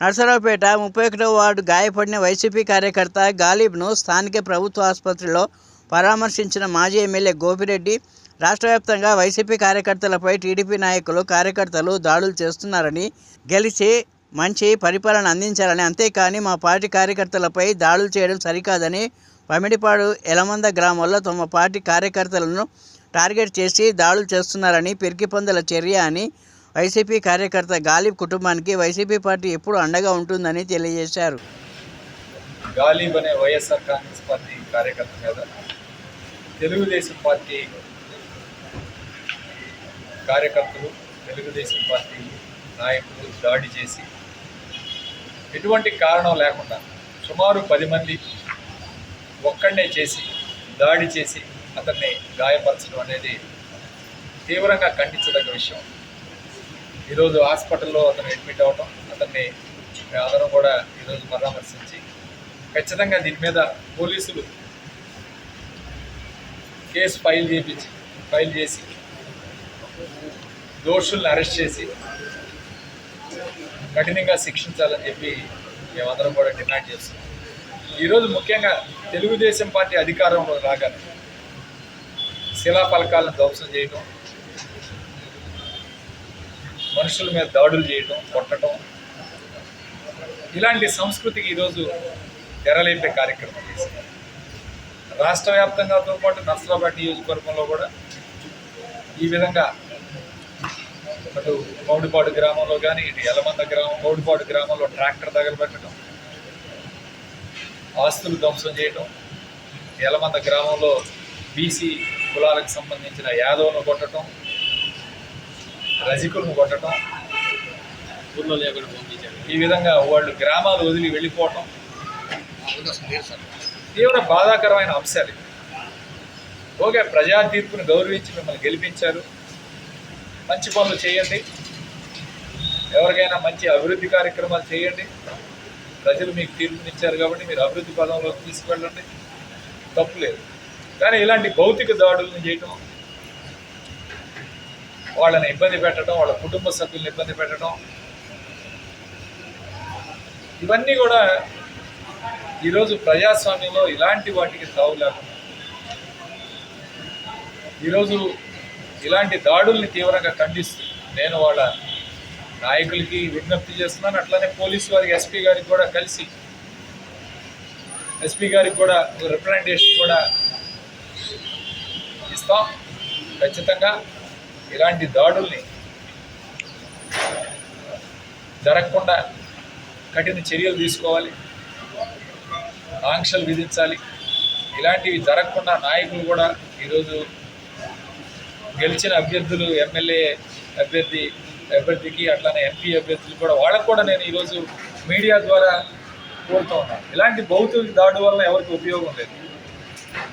నర్సరావుపేట ముప్పై ఒకటో వార్డు గాయపడిన వైసీపీ కార్యకర్త గాలిబ్ను స్థానిక ప్రభుత్వ ఆసుపత్రిలో పరామర్శించిన మాజీ ఎమ్మెల్యే గోపిరెడ్డి రాష్ట్ర వ్యాప్తంగా వైసీపీ కార్యకర్తలపై టీడీపీ నాయకులు కార్యకర్తలు దాడులు చేస్తున్నారని గెలిచి మంచి పరిపాలన అందించాలని అంతేకాని మా పార్టీ కార్యకర్తలపై దాడులు చేయడం సరికాదని పమిడిపాడు ఎలమంద గ్రామంలో తమ పార్టీ కార్యకర్తలను టార్గెట్ చేసి దాడులు చేస్తున్నారని పిరికిపందల చర్య అని వైసీపీ కార్యకర్త గాలిబ్ కుటుంబానికి వైసీపీ పార్టీ ఎప్పుడు అండగా ఉంటుందని తెలియజేశారు. గాలిబ్ అనే వైఎస్ఆర్ కాంగ్రెస్ పార్టీ కార్యకర్త మీద తెలుగుదేశం పార్టీ కార్యకర్తలు తెలుగుదేశం పార్టీ నాయకులు దాడి చేసి ఎటువంటి కారణం లేకుండా సుమారు పది మంది ఒక్కడనే చేసి దాడి చేసి అతన్ని గాయపరచడం అనేది తీవ్రంగా ఖండించదగ్గ విషయం. ఈరోజు హాస్పిటల్లో అతను అడ్మిట్ అవ్వటం అతన్ని అందరం కూడా ఈరోజు పరామర్శించి ఖచ్చితంగా దీని మీద పోలీసులు కేసు ఫైల్ చేయించి ఫైల్ చేసి దోషుల్ని అరెస్ట్ చేసి కఠినంగా శిక్షించాలని చెప్పి మేమందరం కూడా డిమాండ్ చేస్తున్నాం. ఈరోజు ముఖ్యంగా తెలుగుదేశం పార్టీ అధికారంలో రాగానే శిలాఫలకాలను ధ్వంసం చేయటం మనుషుల మీద దాడులు చేయటం కొట్టడం ఇలాంటి సంస్కృతికి ఈరోజు తెరలేపే కార్యక్రమం చేశారు. రాష్ట్ర వ్యాప్తంగాతో పాటు నర్సరాబాద్ నియోజకవర్గంలో కూడా ఈ విధంగా అటు మౌడిపాడు గ్రామంలో కానీ ఇటు యలమంద గ్రామం మౌడిపాడు గ్రామంలో ట్రాక్టర్ తగలబెట్టడం ఆస్తులు ధ్వంసం చేయటం యలమంద గ్రామంలో బీసీ కులాలకు సంబంధించిన యాదవ్ను కొట్టడం రజకులను కొట్టడం. ఊర్లో లేకుండా పంపించారు ఈ విధంగా వాళ్ళు గ్రామాలు వదిలి వెళ్ళిపోవటం. తీవ్ర బాధాకరమైన అంశాలు ఓకే ప్రజా తీర్పును గౌరవించి మిమ్మల్ని గెలిపించారు. మంచి పనులు చేయండి. ఎవరికైనా మంచి అభివృద్ధి కార్యక్రమాలు చేయండి. ప్రజలు మీకు తీర్పునిచ్చారు కాబట్టి మీరు అభివృద్ధి పదంలోకి తీసుకువెళ్ళండి. తప్పు లేదు. కానీ ఇలాంటి భౌతిక దాడులను చేయటం వాళ్ళని ఇబ్బంది పెట్టడం వాళ్ళ కుటుంబ సభ్యులను ఇబ్బంది పెట్టడం. ఇవన్నీ కూడా ఈరోజు ప్రజాస్వామ్యంలో ఇలాంటి వాటికి తావు లేకుండా ఈరోజు ఇలాంటి దాడుల్ని తీవ్రంగా ఖండిస్తూ నేను వాళ్ళ నాయకులకి విజ్ఞప్తి చేస్తున్నాను. అట్లానే పోలీసు వారికి ఎస్పీ గారికి కూడా కలిసి ఎస్పీ గారికి కూడా రిప్రజెంటేషన్ కూడా ఇస్తాం. ఖచ్చితంగా ఇలాంటి దాడుల్ని జరగకుండా కఠిన చర్యలు తీసుకోవాలి. ఆంక్షలు విధించాలి. ఇలాంటివి జరగకుండా నాయకులు కూడా ఈరోజు గెలిచిన అభ్యర్థులు ఎమ్మెల్యే అభ్యర్థి అభ్యర్థికి అట్లానే ఎంపీ అభ్యర్థులు కూడా వాళ్ళకు కూడా నేను ఈరోజు మీడియా ద్వారా కోరుతూ ఉన్నాను ఇలాంటి భౌతిక దాడు వలన ఎవరికి ఉపయోగం లేదు.